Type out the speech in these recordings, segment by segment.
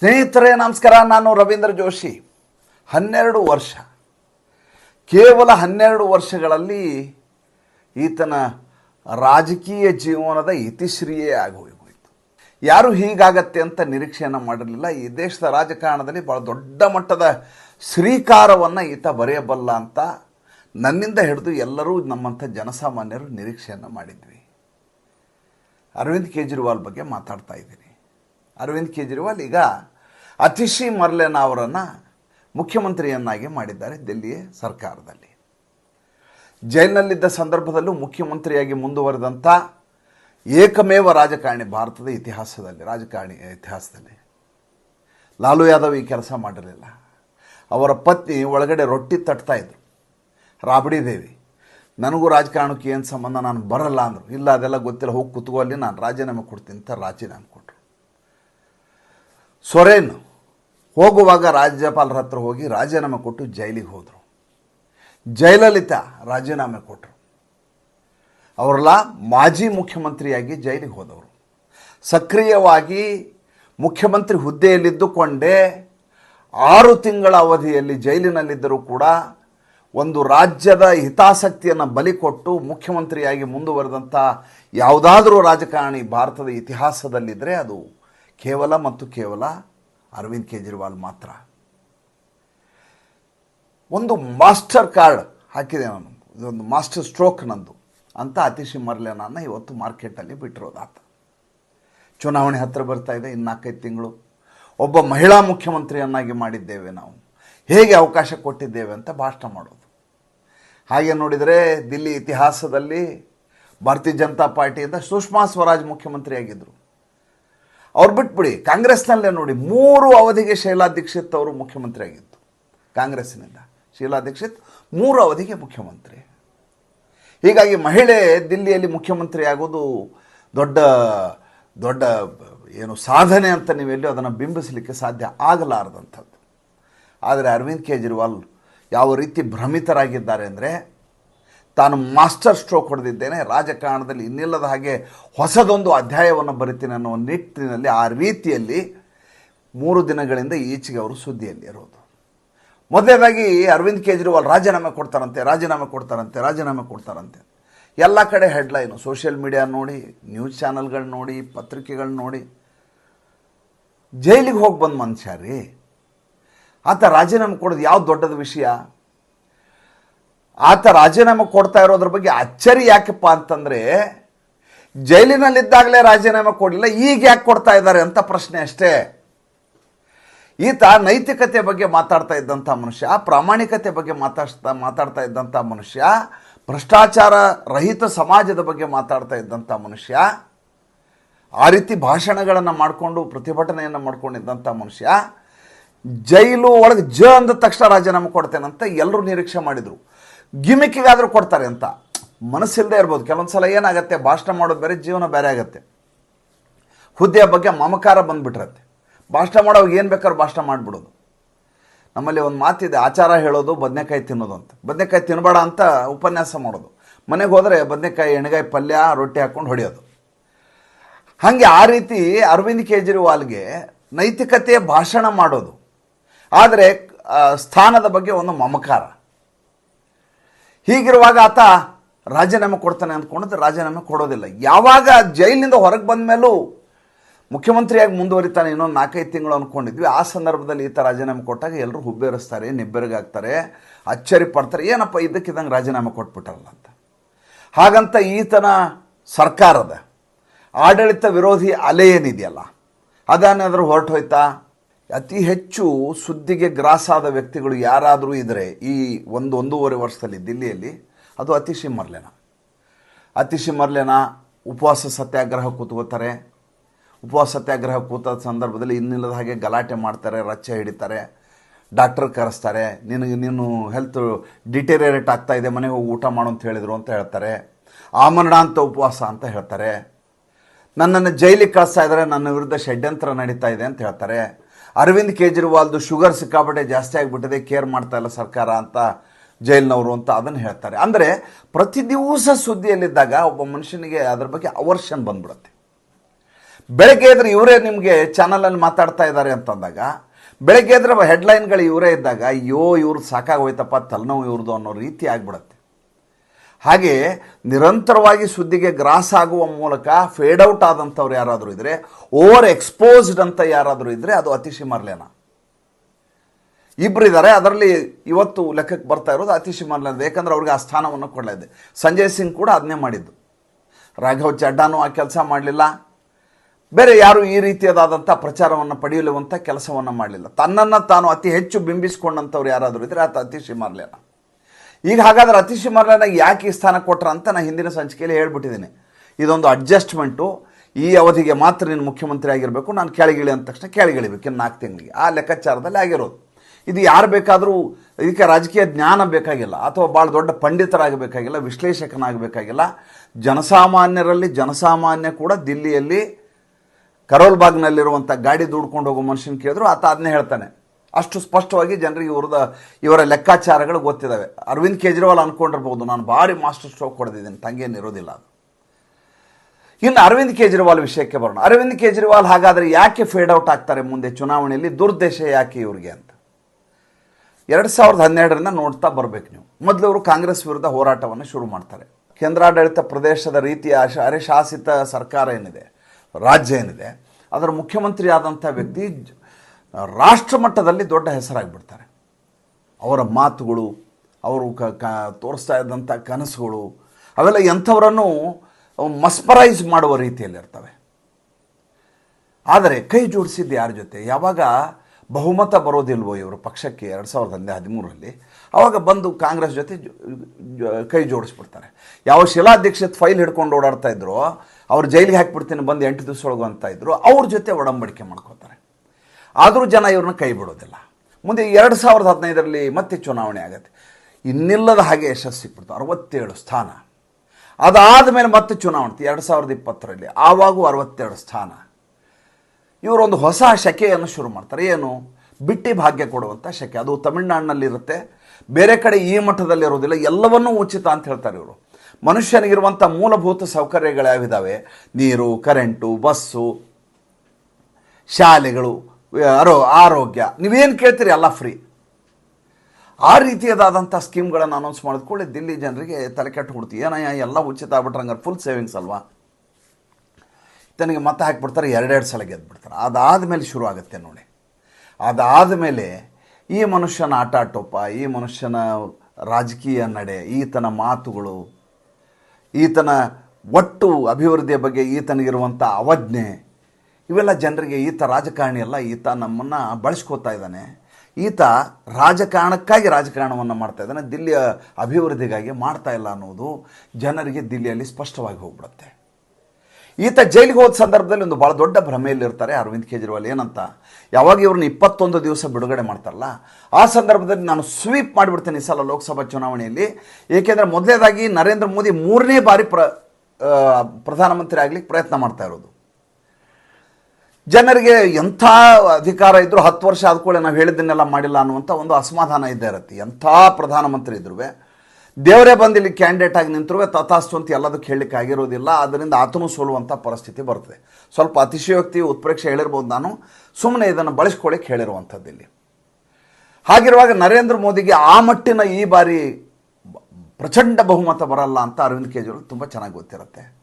ಸ್ನೇಹಿತರೇ, ನಮಸ್ಕಾರ. ನಾನು ರವೀಂದ್ರ ಜೋಶಿ. ಹನ್ನೆರಡು ವರ್ಷ. ಕೇವಲ ಹನ್ನೆರಡು ವರ್ಷಗಳಲ್ಲಿ ಈತನ ರಾಜಕೀಯ ಜೀವನದ ಇತಿಶ್ರೀಯೇ ಆಗೋಗೋಯಿತು ಯಾರು ಹೀಗಾಗತ್ತೆ ಅಂತ ನಿರೀಕ್ಷೆಯನ್ನು ಮಾಡಿರಲಿಲ್ಲ. ಈ ದೇಶದ ರಾಜಕಾರಣದಲ್ಲಿ ಭಾಳ ದೊಡ್ಡ ಮಟ್ಟದ ಶ್ರೀಕಾರವನ್ನು ಈತ ಬರೆಯಬಲ್ಲ ಅಂತ ನನ್ನಿಂದ ಹಿಡಿದು ಎಲ್ಲರೂ ನಮ್ಮಂಥ ಜನಸಾಮಾನ್ಯರು ನಿರೀಕ್ಷೆಯನ್ನು ಮಾಡಿದ್ವಿ. ಅರವಿಂದ್ ಕೇಜ್ರಿವಾಲ್ ಬಗ್ಗೆ ಮಾತಾಡ್ತಾ ಇದ್ದೀನಿ. ಅರವಿಂದ್ ಕೇಜ್ರಿವಾಲ್ ಈಗ ಅತಿಶಿ ಮರ್ಲೆನ ಅವರನ್ನು ಮುಖ್ಯಮಂತ್ರಿಯನ್ನಾಗಿ ಮಾಡಿದ್ದಾರೆ ದಿಲ್ಲಿಯ ಸರ್ಕಾರದಲ್ಲಿ. ಜೈಲಿನಲ್ಲಿದ್ದ ಸಂದರ್ಭದಲ್ಲೂ ಮುಖ್ಯಮಂತ್ರಿಯಾಗಿ ಮುಂದುವರೆದಂಥ ಏಕಮೇವ ರಾಜಕಾರಣಿ ಭಾರತದ ಇತಿಹಾಸದಲ್ಲಿ, ರಾಜಕಾರಣಿ ಇತಿಹಾಸದಲ್ಲಿ. ಲಾಲು ಯಾದವ್ ಈ ಕೆಲಸ ಮಾಡಿರಲಿಲ್ಲ. ಅವರ ಪತ್ನಿ ಒಳಗಡೆ ರೊಟ್ಟಿ ತಟ್ತಾ ಇದ್ರು. ರಾಬಡಿ ದೇವಿ, ನನಗೂ ರಾಜಕಾರಣಕ್ಕೆ ಏನು ಸಂಬಂಧ, ನಾನು ಬರಲ್ಲ ಅಂದರು. ಇಲ್ಲ, ಅದೆಲ್ಲ ಗೊತ್ತಿಲ್ಲ, ಹೋಗಿ ಕೂತ್ಕೋ, ಅಲ್ಲಿ ನಾನು ರಾಜೀನಾಮೆ ಕೊಡ್ತೀನಿ ಅಂತ ರಾಜೀನಾಮೆ ಕೊಟ್ಟರು ಸೊರೇನ್ ಹೋಗುವಾಗ ರಾಜ್ಯಪಾಲರ ಹತ್ರ ಹೋಗಿ ರಾಜೀನಾಮೆ ಕೊಟ್ಟು ಜೈಲಿಗೆ ಹೋದರು. ಜಯಲಲಿತಾ ರಾಜೀನಾಮೆ ಕೊಟ್ಟರು ಅವರೆಲ್ಲ ಮಾಜಿ ಮುಖ್ಯಮಂತ್ರಿಯಾಗಿ ಜೈಲಿಗೆ ಹೋದವರು. ಸಕ್ರಿಯವಾಗಿ ಮುಖ್ಯಮಂತ್ರಿ ಹುದ್ದೆಯಲ್ಲಿದ್ದುಕೊಂಡೇ ಆರು ತಿಂಗಳ ಅವಧಿಯಲ್ಲಿ ಜೈಲಿನಲ್ಲಿದ್ದರೂ ಕೂಡ ಒಂದು ರಾಜ್ಯದ ಹಿತಾಸಕ್ತಿಯನ್ನು ಬಲಿ ಕೊಟ್ಟು ಮುಖ್ಯಮಂತ್ರಿಯಾಗಿ ಮುಂದುವರೆದಂಥ ಯಾವುದಾದರೂ ರಾಜಕಾರಣಿ ಭಾರತದ ಇತಿಹಾಸದಲ್ಲಿದ್ದರೆ ಅದು ಕೇವಲ ಮತ್ತು ಕೇವಲ ಅರವಿಂದ್ ಕೇಜ್ರಿವಾಲ್ ಮಾತ್ರ. ಒಂದು ಮಾಸ್ಟರ್ ಕಾರ್ಡ್ ಹಾಕಿದೆ ನಾನು ಇದೊಂದು ಮಾಸ್ಟರ್ ಸ್ಟ್ರೋಕ್ ನಂದು. ಅಂತ ಅತಿಶಿ ನಾನು ಇವತ್ತು ಮಾರ್ಕೆಟಲ್ಲಿ ಬಿಟ್ಟಿರೋದಾತ ಚುನಾವಣೆ ಹತ್ತಿರ ಬರ್ತಾ ಇದೆ, ಇನ್ನು ನಾಲ್ಕೈದು ತಿಂಗಳು. ಒಬ್ಬ ಮಹಿಳಾ ಮುಖ್ಯಮಂತ್ರಿಯನ್ನಾಗಿ ಮಾಡಿದ್ದೇವೆ ನಾವು. ಹೇಗೆ ಅವಕಾಶ ಕೊಟ್ಟಿದ್ದೇವೆ ಅಂತ ಭಾಷಣ ಮಾಡೋದು. ಹಾಗೆ ನೋಡಿದರೆ ದಿಲ್ಲಿ ಇತಿಹಾಸದಲ್ಲಿ ಭಾರತೀಯ ಜನತಾ ಪಾರ್ಟಿಯಿಂದ ಸುಷ್ಮಾ ಸ್ವರಾಜ್ ಮುಖ್ಯಮಂತ್ರಿಯಾಗಿದ್ದರು ಅವ್ರು ಬಿಟ್ಬಿಡಿ, ಕಾಂಗ್ರೆಸ್ನಲ್ಲೇ ನೋಡಿ, ಮೂರು ಅವಧಿಗೆ ಶೈಲಾ ದೀಕ್ಷಿತ್ ಅವರು ಮುಖ್ಯಮಂತ್ರಿ ಆಗಿದ್ದು. ಕಾಂಗ್ರೆಸ್ಸಿನಿಂದ ಶೀಲಾ ದೀಕ್ಷಿತ್ ಮೂರು ಅವಧಿಗೆ ಮುಖ್ಯಮಂತ್ರಿ. ಹೀಗಾಗಿ ಮಹಿಳೆ ದಿಲ್ಲಿಯಲ್ಲಿ ಮುಖ್ಯಮಂತ್ರಿ ಆಗೋದು ದೊಡ್ಡ ದೊಡ್ಡ ಏನು ಸಾಧನೆ ಅಂತ ನೀವೆಲ್ಲೂ ಅದನ್ನು ಬಿಂಬಿಸಲಿಕ್ಕೆ ಸಾಧ್ಯ ಆಗಲಾರದಂಥದ್ದು. ಆದರೆ ಅರವಿಂದ್ ಕೇಜ್ರಿವಾಲ್ ಯಾವ ರೀತಿ ಭ್ರಮಿತರಾಗಿದ್ದಾರೆ ಅಂದರೆ ತಾನು ಮಾಸ್ಟರ್ ಸ್ಟ್ರೋಕ್ ಹೊಡೆದಿದ್ದೇನೆ. ರಾಜಕಾರಣದಲ್ಲಿ ಇನ್ನಿಲ್ಲದ ಹಾಗೆ ಹೊಸದೊಂದು ಅಧ್ಯಾಯವನ್ನು ಬರಿತೀನಿ ಅನ್ನೋ ನಿಟ್ಟಿನಲ್ಲಿ ಆ ರೀತಿಯಲ್ಲಿ ಮೂರು ದಿನಗಳಿಂದ ಈಚೆಗೆ ಅವರು ಸುದ್ದಿಯಲ್ಲಿ ಇರೋದು. ಮೊದಲನೇದಾಗಿ ಅರವಿಂದ್ ಕೇಜ್ರಿವಾಲ್ ರಾಜೀನಾಮೆ ಕೊಡ್ತಾರಂತೆ ರಾಜೀನಾಮೆ ಕೊಡ್ತಾರಂತೆ ರಾಜೀನಾಮೆ ಕೊಡ್ತಾರಂತೆ. ಎಲ್ಲ ಕಡೆ ಹೆಡ್ಲೈನು, ಸೋಷಿಯಲ್ ಮೀಡಿಯಾ ನೋಡಿ, ನ್ಯೂಸ್ ಚಾನಲ್ಗಳು ನೋಡಿ, ಪತ್ರಿಕೆಗಳು ನೋಡಿ. ಜೈಲಿಗೆ ಹೋಗಿ ಬಂದ ಮನುಷ್ಯ ರೀ. ಆತ ರಾಜೀನಾಮೆ ಕೊಡೋದು ಯಾವ ದೊಡ್ಡದ ವಿಷಯ? ಆತ ರಾಜೀನಾಮೆ ಕೊಡ್ತಾ ಇರೋದ್ರ ಬಗ್ಗೆ ಅಚ್ಚರಿ ಯಾಕಪ್ಪ ಅಂತಂದರೆ ಜೈಲಿನಲ್ಲಿದ್ದಾಗಲೇ ರಾಜೀನಾಮೆ ಕೊಡಲಿಲ್ಲ, ಈಗ ಯಾಕೆ ಕೊಡ್ತಾ ಇದ್ದಾರೆ ಅಂತ ಪ್ರಶ್ನೆ ಅಷ್ಟೇ. ಈತ ನೈತಿಕತೆ ಬಗ್ಗೆ ಮಾತಾಡ್ತಾ ಇದ್ದಂಥ ಮನುಷ್ಯ, ಪ್ರಾಮಾಣಿಕತೆ ಬಗ್ಗೆ ಮಾತಾಡ್ತಾ ಮಾತಾಡ್ತಾ ಇದ್ದಂಥ ಮನುಷ್ಯ, ಭ್ರಷ್ಟಾಚಾರ ರಹಿತ ಸಮಾಜದ ಬಗ್ಗೆ ಮಾತಾಡ್ತಾ ಇದ್ದಂಥ ಮನುಷ್ಯ, ಆ ರೀತಿ ಭಾಷಣಗಳನ್ನು ಮಾಡಿಕೊಂಡು, ಪ್ರತಿಭಟನೆಯನ್ನು ಮಾಡ್ಕೊಂಡಿದ್ದಂಥ ಮನುಷ್ಯ, ಜೈಲು ಒಳಗೆ ಜ ಅಂದ ತಕ್ಷಣ ರಾಜೀನಾಮೆ ಕೊಡ್ತೇನಂತ ಎಲ್ಲರೂ ನಿರೀಕ್ಷೆ ಮಾಡಿದರು. ಗಿಮಿಕ್ಕಿಗಾದರೂ ಕೊಡ್ತಾರೆ ಅಂತ. ಮನಸ್ಸಿಲ್ಲದೆ ಇರ್ಬೋದು. ಕೆಲವೊಂದು ಸಲ ಏನಾಗುತ್ತೆ, ಭಾಷಣ ಮಾಡೋದು ಬೇರೆ, ಜೀವನ ಬೇರೆ ಆಗುತ್ತೆ. ಹುದ್ದೆಯ ಬಗ್ಗೆ ಮಮಕಾರ ಬಂದುಬಿಟ್ಟಿರತ್ತೆ ಭಾಷಣ ಮಾಡೋವಾಗ ಏನು ಬೇಕಾದ್ರೂ ಭಾಷಣ ಮಾಡಿಬಿಡೋದು. ನಮ್ಮಲ್ಲಿ ಒಂದು ಮಾತಿದೆ, ಆಚಾರ ಹೇಳೋದು, ಬದನೆಕಾಯಿ ತಿನ್ನೋದು ಅಂತ. ಬದನೆಕಾಯಿ ತಿನ್ನಬೇಡ ಅಂತ ಉಪನ್ಯಾಸ ಮಾಡೋದು. ಮನೆಗೆ ಹೋದರೆ ಬದನೆಕಾಯಿ, ಎಣ್ಗಾಯಿ, ಪಲ್ಯ, ರೊಟ್ಟಿ ಹಾಕ್ಕೊಂಡು ಹೊಡೆಯೋದು. ಹಾಗೆ ಆ ರೀತಿ ಅರವಿಂದ್ ಕೇಜ್ರಿವಾಲ್ಗೆ ನೈತಿಕತೆಯ ಭಾಷಣ ಮಾಡೋದು. ಆದರೆ ಸ್ಥಾನದ ಬಗ್ಗೆ ಒಂದು ಮಮಕಾರ. ಹೀಗಿರುವಾಗ ಆತ ರಾಜೀನಾಮೆ ಕೊಡ್ತಾನೆ ಅಂದ್ಕೊಂಡಿದ್ದು ರಾಜೀನಾಮೆ ಕೊಡೋದಿಲ್ಲ. ಯಾವಾಗ ಜೈಲಿನಿಂದ ಹೊರಗೆ ಬಂದ ಮೇಲೂ ಮುಖ್ಯಮಂತ್ರಿಯಾಗಿ ಮುಂದುವರಿತಾನೆ ಇನ್ನೊಂದು ನಾಲ್ಕೈದು ತಿಂಗಳು ಅಂದ್ಕೊಂಡಿದ್ವಿ ಆ ಸಂದರ್ಭದಲ್ಲಿ ಈತ ರಾಜೀನಾಮೆ ಕೊಟ್ಟಾಗ ಎಲ್ಲರೂ ಹುಬ್ಬೇರಿಸ್ತಾರೆ, ನಿಬ್ಬೆರಗಾಗ್ತಾರೆ ಅಚ್ಚರಿ ಪಡ್ತಾರೆ ಏನಪ್ಪ ಇದ್ದಕ್ಕಿದ್ದಂಗೆ ರಾಜೀನಾಮೆ ಕೊಟ್ಬಿಟ್ರಲ್ಲ ಅಂತ. ಹಾಗಂತ ಈತನ ಸರ್ಕಾರದ ಆಡಳಿತ ವಿರೋಧಿ ಅಲೆ ಏನಿದೆಯಲ್ಲ ಅದನ್ನಾದರೂ ಹೊರಟು ಹೋಯ್ತಾ ಅತಿ ಹೆಚ್ಚು ಸುದ್ದಿಗೆ ಗ್ರಾಸಾದ ವ್ಯಕ್ತಿಗಳು ಯಾರಾದರೂ ಇದ್ದರೆ ಈ ಒಂದು ಒಂದೂವರೆ ವರ್ಷದಲ್ಲಿ ದಿಲ್ಲಿಯಲ್ಲಿ, ಅದು ಅತಿಶಿ ಮರ್ಲೆನ ಅತಿಶಿ ಮರ್ಲೆನ ಉಪವಾಸ ಸತ್ಯಾಗ್ರಹ ಕೂತ್ಕೋತಾರೆ. ಉಪವಾಸ ಸತ್ಯಾಗ್ರಹ ಕೂತ ಸಂದರ್ಭದಲ್ಲಿ ಇನ್ನಿಲ್ಲದ ಹಾಗೆ ಗಲಾಟೆ ಮಾಡ್ತಾರೆ, ರಚ್ಚೆ ಹಿಡಿತಾರೆ, ಡಾಕ್ಟರ್ ಕರೆಸ್ತಾರೆ ನಿನಗೆ ನೀನು ಹೆಲ್ತ್ ಡಿಟೇರಿಯರೇಟ್ ಆಗ್ತಾ ಇದೆ, ಮನೆಗೆ ಹೋಗಿ ಊಟ ಮಾಡು ಅಂತ ಹೇಳಿದರು ಅಂತ ಹೇಳ್ತಾರೆ. ಆಮರಣಾಂತ ಉಪವಾಸ ಅಂತ ಹೇಳ್ತಾರೆ. ನನ್ನನ್ನು ಜೈಲಿಗೆ ಕಳಿಸ್ತಾ ಇದ್ದಾರೆ, ನನ್ನ ವಿರುದ್ಧ ಷಡ್ಯಂತ್ರ ನಡೀತಾ ಇದೆ ಅಂತ ಹೇಳ್ತಾರೆ. ಅರವಿಂದ್ ಕೇಜ್ರಿವಾಲ್ದು ಶುಗರ್ ಸಿಕ್ಕಾಪಟ್ಟೆ ಜಾಸ್ತಿ ಆಗಿಬಿಟ್ಟಿದೆ, ಕೇರ್ ಮಾಡ್ತಾ ಇಲ್ಲ ಸರ್ಕಾರ ಅಂತ ಜೈಲಿನವರು ಅಂತ ಅದನ್ನು ಹೇಳ್ತಾರೆ. ಅಂದರೆ ಪ್ರತಿ ದಿವಸ ಸುದ್ದಿಯಲ್ಲಿದ್ದಾಗ ಒಬ್ಬ ಮನುಷ್ಯನಿಗೆ ಅದ್ರ ಬಗ್ಗೆ ಅವರ್ಷನ್ ಬಂದ್ಬಿಡುತ್ತೆ. ಬೆಳಗ್ಗೆ ಎದ್ರೆ ಇವರೇ ನಿಮಗೆ ಚಾನಲಲ್ಲಿ ಮಾತಾಡ್ತಾ ಇದ್ದಾರೆ ಅಂತಂದಾಗ, ಬೆಳಗ್ಗೆ ಎದ್ರೆ ಹೆಡ್ಲೈನ್ಗಳು ಇವರೇ ಇದ್ದಾಗ, ಅಯ್ಯೋ ಇವ್ರದ್ದು ಸಾಕಾಗೋಯ್ತಪ್ಪ, ತಲೆನೋವು ಇವ್ರದ್ದು ಅನ್ನೋ ರೀತಿ ಆಗ್ಬಿಡತ್ತೆ. ಹಾಗೆ ನಿರಂತರವಾಗಿ ಸುದ್ದಿಗೆ ಗ್ರಾಸ್ ಆಗುವ ಮೂಲಕ ಫೇಡ್ ಔಟ್ ಆದಂಥವ್ರು ಯಾರಾದರೂ ಇದ್ದರೆ ಓವರ್ ಎಕ್ಸ್ಪೋಸ್ಡ್ ಅಂತ ಯಾರಾದರೂ ಇದ್ದರೆ ಅದು ಅತಿಶಿ ಮರ್ಲೇನ. ಇಬ್ಬರಿದ್ದಾರೆ ಅದರಲ್ಲಿ ಇವತ್ತು ಲೆಕ್ಕಕ್ಕೆ ಬರ್ತಾ ಇರೋದು ಅತಿಶಿ ಮರ್ಲೇನ. ಯಾಕಂದ್ರೆ ಅವ್ರಿಗೆ ಆ ಸ್ಥಾನವನ್ನು ಕೊಡಲಿದೆ ಸಂಜಯ್ ಸಿಂಗ್ ಕೂಡ ಅದನ್ನೇ ಮಾಡಿದ್ದು. ರಾಘವ್ ಚಡ್ಡಾನು ಆ ಕೆಲಸ ಮಾಡಲಿಲ್ಲ. ಬೇರೆ ಯಾರು ಈ ರೀತಿಯಾದಂಥ ಪ್ರಚಾರವನ್ನು ಪಡೆಯಲುವಂಥ ಕೆಲಸವನ್ನು ಮಾಡಲಿಲ್ಲ. ತನ್ನನ್ನು ತಾನು ಅತಿ ಹೆಚ್ಚು ಬಿಂಬಿಸಿಕೊಂಡಂಥವ್ರು ಯಾರಾದರೂ ಇದ್ದರೆ ಆತ ಅತಿಶಿ ಮರ್ಲೇನ. ಈಗ ಹಾಗಾದ್ರೆ ಅತಿಶಿ ಮರ್ಲೇನ ಯಾಕೆ ಈ ಸ್ಥಾನ ಕೊಟ್ರ ಅಂತ ನಾನು ಹಿಂದಿನ ಸಂಚಿಕೆಯಲ್ಲಿ ಹೇಳ್ಬಿಟ್ಟಿದ್ದೀನಿ. ಇದೊಂದು ಅಡ್ಜಸ್ಟ್ಮೆಂಟು ಈ ಅವಧಿಗೆ ಮಾತ್ರ ನೀನು ಮುಖ್ಯಮಂತ್ರಿ ಆಗಿರಬೇಕು, ನಾನು ಕೆಳಗಿಳಿ ಅಂದ ತಕ್ಷಣ ಕೆಳಗಿಳಿಬೇಕು, ಇನ್ನು ನಾಲ್ಕು ತಿಂಗಳಿಗೆ. ಆ ಲೆಕ್ಕಾಚಾರದಲ್ಲಿ ಆಗಿರೋದು. ಇದು ಯಾರು ಬೇಕಾದರೂ, ಇದಕ್ಕೆ ರಾಜಕೀಯ ಜ್ಞಾನ ಬೇಕಾಗಿಲ್ಲ, ಅಥವಾ ಭಾಳ ದೊಡ್ಡ ಪಂಡಿತರಾಗಬೇಕಾಗಿಲ್ಲ, ವಿಶ್ಲೇಷಕನಾಗಬೇಕಾಗಿಲ್ಲ. ಜನಸಾಮಾನ್ಯರಲ್ಲಿ ಜನಸಾಮಾನ್ಯ ಕೂಡ ದಿಲ್ಲಿಯಲ್ಲಿ ಕರೋಲ್ಬಾಗ್ನಲ್ಲಿರುವಂಥ ಗಾಡಿ ದುಡ್ಕೊಂಡು ಹೋಗೋ ಮನುಷ್ಯನ ಕೇಳಿದ್ರು, ಆತ ಅದನ್ನೇ ಹೇಳ್ತಾನೆ. ಅಷ್ಟು ಸ್ಪಷ್ಟವಾಗಿ ಜನರಿಗೆ ಇವ್ರದ, ಇವರ ಲೆಕ್ಕಾಚಾರಗಳು ಗೊತ್ತಿದ್ದಾವೆ. ಅರವಿಂದ್ ಕೇಜ್ರಿವಾಲ್ ಅಂದ್ಕೊಂಡಿರ್ಬೋದು ನಾನು ಭಾರಿ ಮಾಸ್ಟರ್ ಸ್ಟ್ರೋಕ್ ಹೊಡೆದಿದ್ದೀನಿ ತಂಗೇನು ಇರೋದಿಲ್ಲ ಅದು. ಇನ್ನು ಅರವಿಂದ್ ಕೇಜ್ರಿವಾಲ್ ವಿಷಯಕ್ಕೆ ಬರೋಣ. ಅರವಿಂದ್ ಕೇಜ್ರಿವಾಲ್ ಹಾಗಾದರೆ ಯಾಕೆ ಫೇಡ್ ಔಟ್ ಆಗ್ತಾರೆ ಮುಂದೆ ಚುನಾವಣೆಯಲ್ಲಿ? ದುರ್ದೇಶ ಯಾಕೆ ಇವ್ರಿಗೆ ಅಂತ. ಎರಡು ಸಾವಿರದ ಹನ್ನೆರಡರಿಂದ ನೋಡ್ತಾ ಬರಬೇಕು ನೀವು. ಮೊದಲು ಅವರು ಕಾಂಗ್ರೆಸ್ ವಿರುದ್ಧ ಹೋರಾಟವನ್ನು ಶುರು ಮಾಡ್ತಾರೆ. ಕೇಂದ್ರಾಡಳಿತ ಪ್ರದೇಶದ ರೀತಿಯ ಅರೆ ಅರೆಶಾಸಿತ ಸರ್ಕಾರ ಏನಿದೆ, ರಾಜ್ಯ ಏನಿದೆ, ಅದರ ಮುಖ್ಯಮಂತ್ರಿ ಆದಂಥ ವ್ಯಕ್ತಿ ರಾಷ್ಟ್ರ ಮಟ್ಟದಲ್ಲಿ ದೊಡ್ಡ ಹೆಸರಾಗಿಬಿಡ್ತಾರೆ. ಅವರ ಮಾತುಗಳು, ಅವರು ಕ ಕ, ತೋರಿಸ್ತಾ ಇದ್ದಂಥ ಕನಸುಗಳು, ಅವೆಲ್ಲ ಎಂಥವರನ್ನು ಮಸ್ಪರೈಸ್ ಮಾಡುವ ರೀತಿಯಲ್ಲಿರ್ತವೆ. ಆದರೆ ಕೈ ಜೋಡಿಸಿದ್ದು ಯಾರ ಜೊತೆ? ಯಾವಾಗ ಬಹುಮತ ಬರೋದಿಲ್ವೋ ಇವರು ಪಕ್ಷಕ್ಕೆ ಎರಡು ಸಾವಿರದ ಹನ್ನೆ ಹದಿಮೂರರಲ್ಲಿ ಆವಾಗ ಬಂದು ಕಾಂಗ್ರೆಸ್ ಜೊತೆ ಕೈ ಜೋಡಿಸ್ಬಿಡ್ತಾರೆ. ಯಾವ ಶಿಲಾಧ್ಯಕ್ಷದ ಫೈಲ್ ಹಿಡ್ಕೊಂಡು ಓಡಾಡ್ತಾ ಇದ್ರು, ಅವ್ರು ಜೈಲಿಗೆ ಹಾಕಿಬಿಡ್ತೀನಿ ಬಂದು ಎಂಟು ದಿವಸ ಒಳಗು ಅಂತ ಇದ್ರು, ಅವ್ರ ಜೊತೆ ಒಡಂಬಡಿಕೆ ಮಾಡ್ಕೋತಾರೆ. ಆದರೂ ಜನ ಇವ್ರನ್ನ ಕೈ ಬಿಡೋದಿಲ್ಲ. ಮುಂದೆ ಎರಡು ಸಾವಿರದ ಹದಿನೈದರಲ್ಲಿ ಮತ್ತೆ ಚುನಾವಣೆ ಆಗುತ್ತೆ. ಇನ್ನಿಲ್ಲದ ಹಾಗೆ ಯಶಸ್ಸು ಸಿಕ್ಬಿಡ್ತು. ಅರವತ್ತೇಳು ಸ್ಥಾನ. ಅದಾದ ಮೇಲೆ ಮತ್ತೆ ಚುನಾವಣೆ ಎರಡು ಸಾವಿರದ ಇಪ್ಪತ್ತರಲ್ಲಿ ಆವಾಗೂ ಅರವತ್ತೆರಡು ಸ್ಥಾನ. ಇವರೊಂದು ಹೊಸ ಶಕೆಯನ್ನು ಶುರು ಮಾಡ್ತಾರೆ. ಏನು? ಬಿಟ್ಟಿ ಭಾಗ್ಯ ಕೊಡುವಂಥ ಶಕೆ. ಅದು ತಮಿಳುನಾಡಿನಲ್ಲಿರುತ್ತೆ ಬೇರೆ ಕಡೆ ಈ ಮಟ್ಟದಲ್ಲಿ ಇರೋದಿಲ್ಲ. ಎಲ್ಲವನ್ನೂ ಉಚಿತ ಅಂತ ಹೇಳ್ತಾರೆ ಇವರು. ಮನುಷ್ಯನಿಗಿರುವಂಥ ಮೂಲಭೂತ ಸೌಕರ್ಯಗಳು ಯಾವಿದ್ದಾವೆ ನೀರು, ಕರೆಂಟು, ಬಸ್ಸು, ಶಾಲೆಗಳು. ಅರೋ, ಆರೋಗ್ಯ. ನೀವೇನು ಕೇಳ್ತೀರಿ? ಎಲ್ಲ ಫ್ರೀ. ಆ ರೀತಿಯದಾದಂಥ ಸ್ಕೀಮ್ಗಳನ್ನು ಅನೌನ್ಸ್ ಮಾಡಿದ ದಿಲ್ಲಿ ಜನರಿಗೆ ತಲೆ ಕೆಟ್ಟು ಏನಾಯ ಏನಯ್ಯ ಎಲ್ಲ ಉಚಿತ ಆಗ್ಬಿಟ್ರೆ ಹಂಗಾರೆ ಫುಲ್ ಸೇವಿಂಗ್ಸ್ ಅಲ್ವಾ? ತನಗೆ ಮತ ಹಾಕಿಬಿಡ್ತಾರೆ, ಎರಡೆರಡು ಸಲ ಗೆದ್ದ್ಬಿಡ್ತಾರೆ ಅದಾದ ಮೇಲೆ ಶುರು ಆಗುತ್ತೆ ನೋಡಿ. ಅದಾದ ಮೇಲೆ ಈ ಮನುಷ್ಯನ ಆಟಾಟೋಪ ಈ ಮನುಷ್ಯನ ರಾಜಕೀಯ ನಡೆ, ಈತನ ಮಾತುಗಳು, ಈತನ ಒಟ್ಟು ಅಭಿವೃದ್ಧಿಯ ಬಗ್ಗೆ ಈತನಿಗಿರುವಂಥ ಅವಜ್ಞೆ ಇವೆಲ್ಲ ಜನರಿಗೆ ಈತ ರಾಜಕಾರಣಿ ಅಲ್ಲ, ಈತ ನಮ್ಮನ್ನು ಬಳಸ್ಕೋತಾ ಇದ್ದಾನೆ. ಈತ ರಾಜಕಾರಣಕ್ಕಾಗಿ ರಾಜಕಾರಣವನ್ನು ಮಾಡ್ತಾ ಇದ್ದಾನೆ, ದಿಲ್ಲಿಯ ಅಭಿವೃದ್ಧಿಗಾಗಿ ಮಾಡ್ತಾ ಇಲ್ಲ ಅನ್ನೋದು ಜನರಿಗೆ ದಿಲ್ಲಿಯಲ್ಲಿ ಸ್ಪಷ್ಟವಾಗಿ ಹೋಗ್ಬಿಡುತ್ತೆ. ಈತ ಜೈಲಿಗೆ ಹೋದ ಸಂದರ್ಭದಲ್ಲಿ ಒಂದು ಭಾಳ ದೊಡ್ಡ ಭ್ರಮೆಯಲ್ಲಿರ್ತಾರೆ ಅರವಿಂದ್ ಕೇಜ್ರಿವಾಲ್. ಏನಂತ? ಯಾವಾಗ ಇವ್ರನ್ನ ಇಪ್ಪತ್ತೊಂದು ದಿವಸ ಬಿಡುಗಡೆ ಮಾಡ್ತಾರಲ್ಲ, ಆ ಸಂದರ್ಭದಲ್ಲಿ ನಾನು ಸ್ವೀಪ್ ಮಾಡಿಬಿಡ್ತೇನೆ ಈ ಸಲ ಲೋಕಸಭಾ ಚುನಾವಣೆಯಲ್ಲಿ. ಏಕೆಂದರೆ ಮೊದಲನೇದಾಗಿ ನರೇಂದ್ರ ಮೋದಿ ಮೂರನೇ ಬಾರಿ ಪ್ರ ಪ್ರಧಾನಮಂತ್ರಿ ಆಗಲಿಕ್ಕೆ ಪ್ರಯತ್ನ ಮಾಡ್ತಾ ಇರೋದು. ಜನರಿಗೆ ಎಂಥ ಅಧಿಕಾರ ಇದ್ದರೂ ಹತ್ತು ವರ್ಷ ಆದ ಆದ್ಕೊಳ್ಳೆ ನಾವು ಹೇಳಿದ್ದನ್ನೆಲ್ಲ ಮಾಡಿಲ್ಲ ಅನ್ನುವಂಥ ಒಂದು ಅಸಮಾಧಾನ ಇದ್ದೇ ಇರುತ್ತೆ. ಎಂಥ ಪ್ರಧಾನಮಂತ್ರಿ ಇದ್ರೂ ದೇವರೇ ಬಂದು ಇಲ್ಲಿ ಕ್ಯಾಂಡಿಡೇಟ್ ಆಗಿ ನಿಂತರೂ ತಥಾಸ್ತು ಅಂತ ಎಲ್ಲದಕ್ಕೆ ಹೇಳಲಿಕ್ಕೆ ಆಗಿರೋದಿಲ್ಲ. ಅದರಿಂದ ಆತನು ಸೋಲುವಂಥ ಪರಿಸ್ಥಿತಿ ಬರ್ತದೆ. ಸ್ವಲ್ಪ ಅತಿಶಯೋಕ್ತಿ ಉತ್ಪ್ರೇಕ್ಷೆ ಹೇಳಿರ್ಬೋದು ನಾನು. ಸುಮ್ಮನೆ ಇದನ್ನು ಬಳಸ್ಕೊಳ್ಳಿಕ್ಕೆ ಹೇಳಿರುವಂಥದ್ದು ಇಲ್ಲಿ. ಹಾಗಿರುವಾಗ ನರೇಂದ್ರ ಮೋದಿಗೆ ಆ ಮಟ್ಟಿನ ಈ ಬಾರಿ ಪ್ರಚಂಡ ಬಹುಮತ ಬರಲ್ಲ ಅಂತ ಅರವಿಂದ್ ಕೇಜ್ರಿವಾಲ್ ತುಂಬ ಚೆನ್ನಾಗಿ ಗೊತ್ತಿರುತ್ತೆ.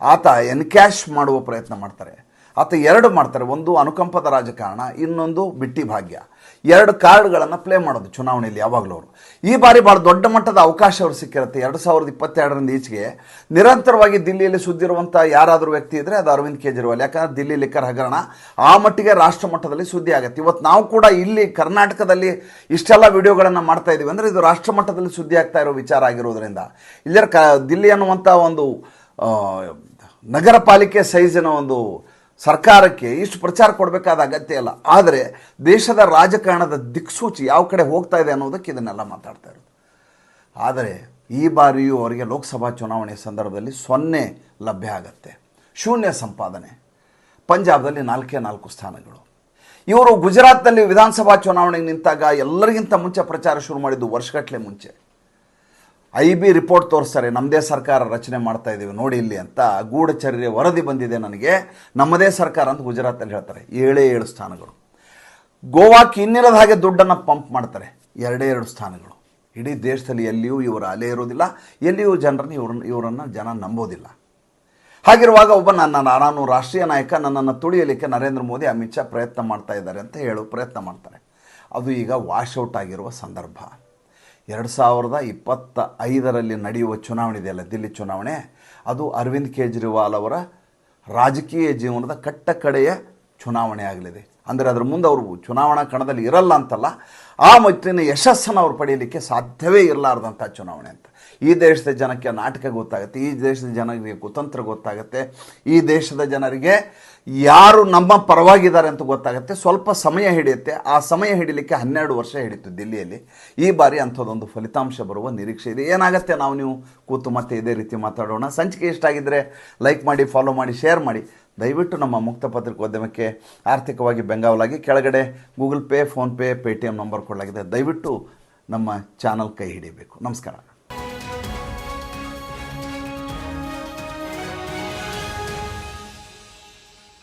ಆತ ಎನ್ಕ್ಯಾಶ್ ಮಾಡುವ ಪ್ರಯತ್ನ ಮಾಡ್ತಾರೆ. ಆತ ಎರಡು ಮಾಡ್ತಾರೆ. ಒಂದು ಅನುಕಂಪದ ರಾಜಕಾರಣ, ಇನ್ನೊಂದು ಬಿಟ್ಟಿ ಭಾಗ್ಯ. ಎರಡು ಕಾರ್ಡ್ಗಳನ್ನು ಪ್ಲೇ ಮಾಡೋದು ಚುನಾವಣೆಯಲ್ಲಿ ಯಾವಾಗಲೂ ಅವರು. ಈ ಬಾರಿ ಭಾಳ ದೊಡ್ಡ ಮಟ್ಟದ ಅವಕಾಶ ಅವರು ಸಿಕ್ಕಿರುತ್ತೆ. ಎರಡು ಸಾವಿರದ ಇಪ್ಪತ್ತೆರಡರಿಂದ ಈಚೆಗೆ ನಿರಂತರವಾಗಿ ದಿಲ್ಲಿಯಲ್ಲಿ ಸುದ್ದಿರುವಂಥ ಯಾರಾದರೂ ವ್ಯಕ್ತಿ ಇದ್ದರೆ ಅದು ಅರವಿಂದ್ ಕೇಜ್ರಿವಾಲ್. ಯಾಕಂದ್ರೆ ದಿಲ್ಲಿ ಲಿಕ್ಕರ್ ಹಗರಣ ಆ ಮಟ್ಟಿಗೆ ರಾಷ್ಟ್ರ ಮಟ್ಟದಲ್ಲಿ ಸುದ್ದಿ ಆಗುತ್ತೆ. ಇವತ್ತು ನಾವು ಕೂಡ ಇಲ್ಲಿ ಕರ್ನಾಟಕದಲ್ಲಿ ಇಷ್ಟೆಲ್ಲ ವಿಡಿಯೋಗಳನ್ನು ಮಾಡ್ತಾ ಇದ್ದೀವಿ ಅಂದರೆ ಇದು ರಾಷ್ಟ್ರ ಮಟ್ಟದಲ್ಲಿ ಸುದ್ದಿ ಆಗ್ತಾ ಇರೋ ವಿಚಾರ ಆಗಿರೋದ್ರಿಂದ. ಇಲ್ಲರ ಕ ದಿಲ್ಲಿ ಅನ್ನುವಂಥ ಒಂದು ನಗರ ಪಾಲಿಕೆ ಸೈಜಿನ ಒಂದು ಸರ್ಕಾರಕ್ಕೆ ಇಷ್ಟು ಪ್ರಚಾರ ಕೊಡಬೇಕಾದ ಅಗತ್ಯ ಇಲ್ಲ. ಆದರೆ ದೇಶದ ರಾಜಕಾರಣದ ದಿಕ್ಸೂಚಿ ಯಾವ ಕಡೆ ಹೋಗ್ತಾ ಇದೆ ಅನ್ನೋದಕ್ಕೆ ಇದನ್ನೆಲ್ಲ ಮಾತಾಡ್ತಾ ಇರೋದು. ಆದರೆ ಈ ಬಾರಿಯೂ ಅವರಿಗೆ ಲೋಕಸಭಾ ಚುನಾವಣೆ ಸಂದರ್ಭದಲ್ಲಿ ಸೊನ್ನೆ ಲಭ್ಯ ಆಗತ್ತೆ. ಶೂನ್ಯ ಸಂಪಾದನೆ. ಪಂಜಾಬ್ದಲ್ಲಿ ನಾಲ್ಕೇ ನಾಲ್ಕು ಸ್ಥಾನಗಳು. ಇವರು ಗುಜರಾತ್ನಲ್ಲಿ ವಿಧಾನಸಭಾ ಚುನಾವಣೆಗೆ ನಿಂತಾಗ ಎಲ್ಲರಿಗಿಂತ ಮುಂಚೆ ಪ್ರಚಾರ ಶುರು ಮಾಡಿದ್ದು ವರ್ಷಗಟ್ಟಲೆ ಮುಂಚೆ. ಐ ಬಿ ರಿಪೋರ್ಟ್ ತೋರಿಸ್ತಾರೆ ನಮ್ಮದೇ ಸರ್ಕಾರ ರಚನೆ ಮಾಡ್ತಾ ಇದ್ದೀವಿ ನೋಡಿ ಇಲ್ಲಿ ಅಂತ ಗೂಢಚರ್ಯ ವರದಿ ಬಂದಿದೆ ನನಗೆ. ನಮ್ಮದೇ ಸರ್ಕಾರ ಅಂತ ಗುಜರಾತಲ್ಲಿ ಹೇಳ್ತಾರೆ, ಏಳೇ ಏಳು ಸ್ಥಾನಗಳು. ಗೋವಾಕ್ಕೆ ಇನ್ನಿರದ ಹಾಗೆ ದುಡ್ಡನ್ನು ಪಂಪ್ ಮಾಡ್ತಾರೆ, ಎರಡೇ ಎರಡು ಸ್ಥಾನಗಳು. ಇಡೀ ದೇಶದಲ್ಲಿ ಎಲ್ಲಿಯೂ ಇವರ ಅಲೆ ಇರೋದಿಲ್ಲ ಎಲ್ಲಿಯೂ ಜನರನ್ನು ಇವ್ರನ್ನ, ಇವರನ್ನು ಜನ ನಂಬೋದಿಲ್ಲ. ಹಾಗಿರುವಾಗ ಒಬ್ಬ ನನ್ನ ನಾನು ರಾಷ್ಟ್ರೀಯ ನಾಯಕ ನನ್ನನ್ನು ತುಳಿಯಲಿಕ್ಕೆ ನರೇಂದ್ರ ಮೋದಿ ಅಮಿತ್ ಶಾ ಪ್ರಯತ್ನ ಮಾಡ್ತಾ ಇದ್ದಾರೆ ಅಂತ ಹೇಳು ಪ್ರಯತ್ನ ಮಾಡ್ತಾರೆ. ಅದು ಈಗ ವಾಶೌಟ್ ಆಗಿರುವ ಸಂದರ್ಭ. ಎರಡು ಸಾವಿರದ ಇಪ್ಪತ್ತ ಐದರಲ್ಲಿ ನಡೆಯುವ ಚುನಾವಣೆ ಇದೆಯಲ್ಲ, ದಿಲ್ಲಿ ಚುನಾವಣೆ. ಅದು ಅರವಿಂದ್ ಕೇಜ್ರಿವಾಲ್ ಅವರ ರಾಜಕೀಯ ಜೀವನದ ಕಟ್ಟ ಕಡೆಯ ಚುನಾವಣೆ ಆಗಲಿದೆ. ಅಂದರೆ ಅದರ ಮುಂದೆ ಅವರು ಚುನಾವಣಾ ಕಣದಲ್ಲಿ ಇರಲ್ಲ ಅಂತಲ್ಲ, ಆ ಮೈತ್ರಿನ ಯಶಸ್ಸನ್ನು ಅವ್ರು ಪಡೆಯಲಿಕ್ಕೆ ಸಾಧ್ಯವೇ ಇರಲಾರ್ದಂಥ ಚುನಾವಣೆ ಅಂತ. ಈ ದೇಶದ ಜನಕ್ಕೆ ನಾಟಕ ಗೊತ್ತಾಗುತ್ತೆ, ಈ ದೇಶದ ಜನರಿಗೆ ಕುತಂತ್ರ ಗೊತ್ತಾಗುತ್ತೆ, ಈ ದೇಶದ ಜನರಿಗೆ ಯಾರು ನಮ್ಮ ಪರವಾಗಿದ್ದಾರೆ ಅಂತ ಗೊತ್ತಾಗುತ್ತೆ. ಸ್ವಲ್ಪ ಸಮಯ ಹಿಡಿಯುತ್ತೆ. ಆ ಸಮಯ ಹಿಡಿಲಿಕ್ಕೆ ಹನ್ನೆರಡು ವರ್ಷ ಹಿಡಿತು ದಿಲ್ಲಿಯಲ್ಲಿ. ಈ ಬಾರಿ ಅಂಥದ್ದೊಂದು ಫಲಿತಾಂಶ ಬರುವ ನಿರೀಕ್ಷೆ ಇದೆ. ಏನಾಗುತ್ತೆ? ನಾವು ನೀವು ಕೂತು ಮತ್ತೆ ಇದೇ ರೀತಿ ಮಾತಾಡೋಣ. ಸಂಚಿಕೆ ಇಷ್ಟ ಆಗಿದ್ದರೆ ಲೈಕ್ ಮಾಡಿ ಫಾಲೋ ಮಾಡಿ ಶೇರ್ ಮಾಡಿ. ದಯವಿಟ್ಟು ನಮ್ಮ ಮುಕ್ತ ಪತ್ರಿಕೋದ್ಯಮಕ್ಕೆ ಆರ್ಥಿಕವಾಗಿ ಬೆಂಗಾವಲಾಗಿ ಕೆಳಗಡೆ Google Pay PhonePe Paytm number ಕೊಡಲಾಗಿದೆ. ದಯವಿಟ್ಟು ನಮ್ಮ ಚಾನಲ್ ಕೈ ಹಿಡಿಯಬೇಕು. ನಮಸ್ಕಾರ.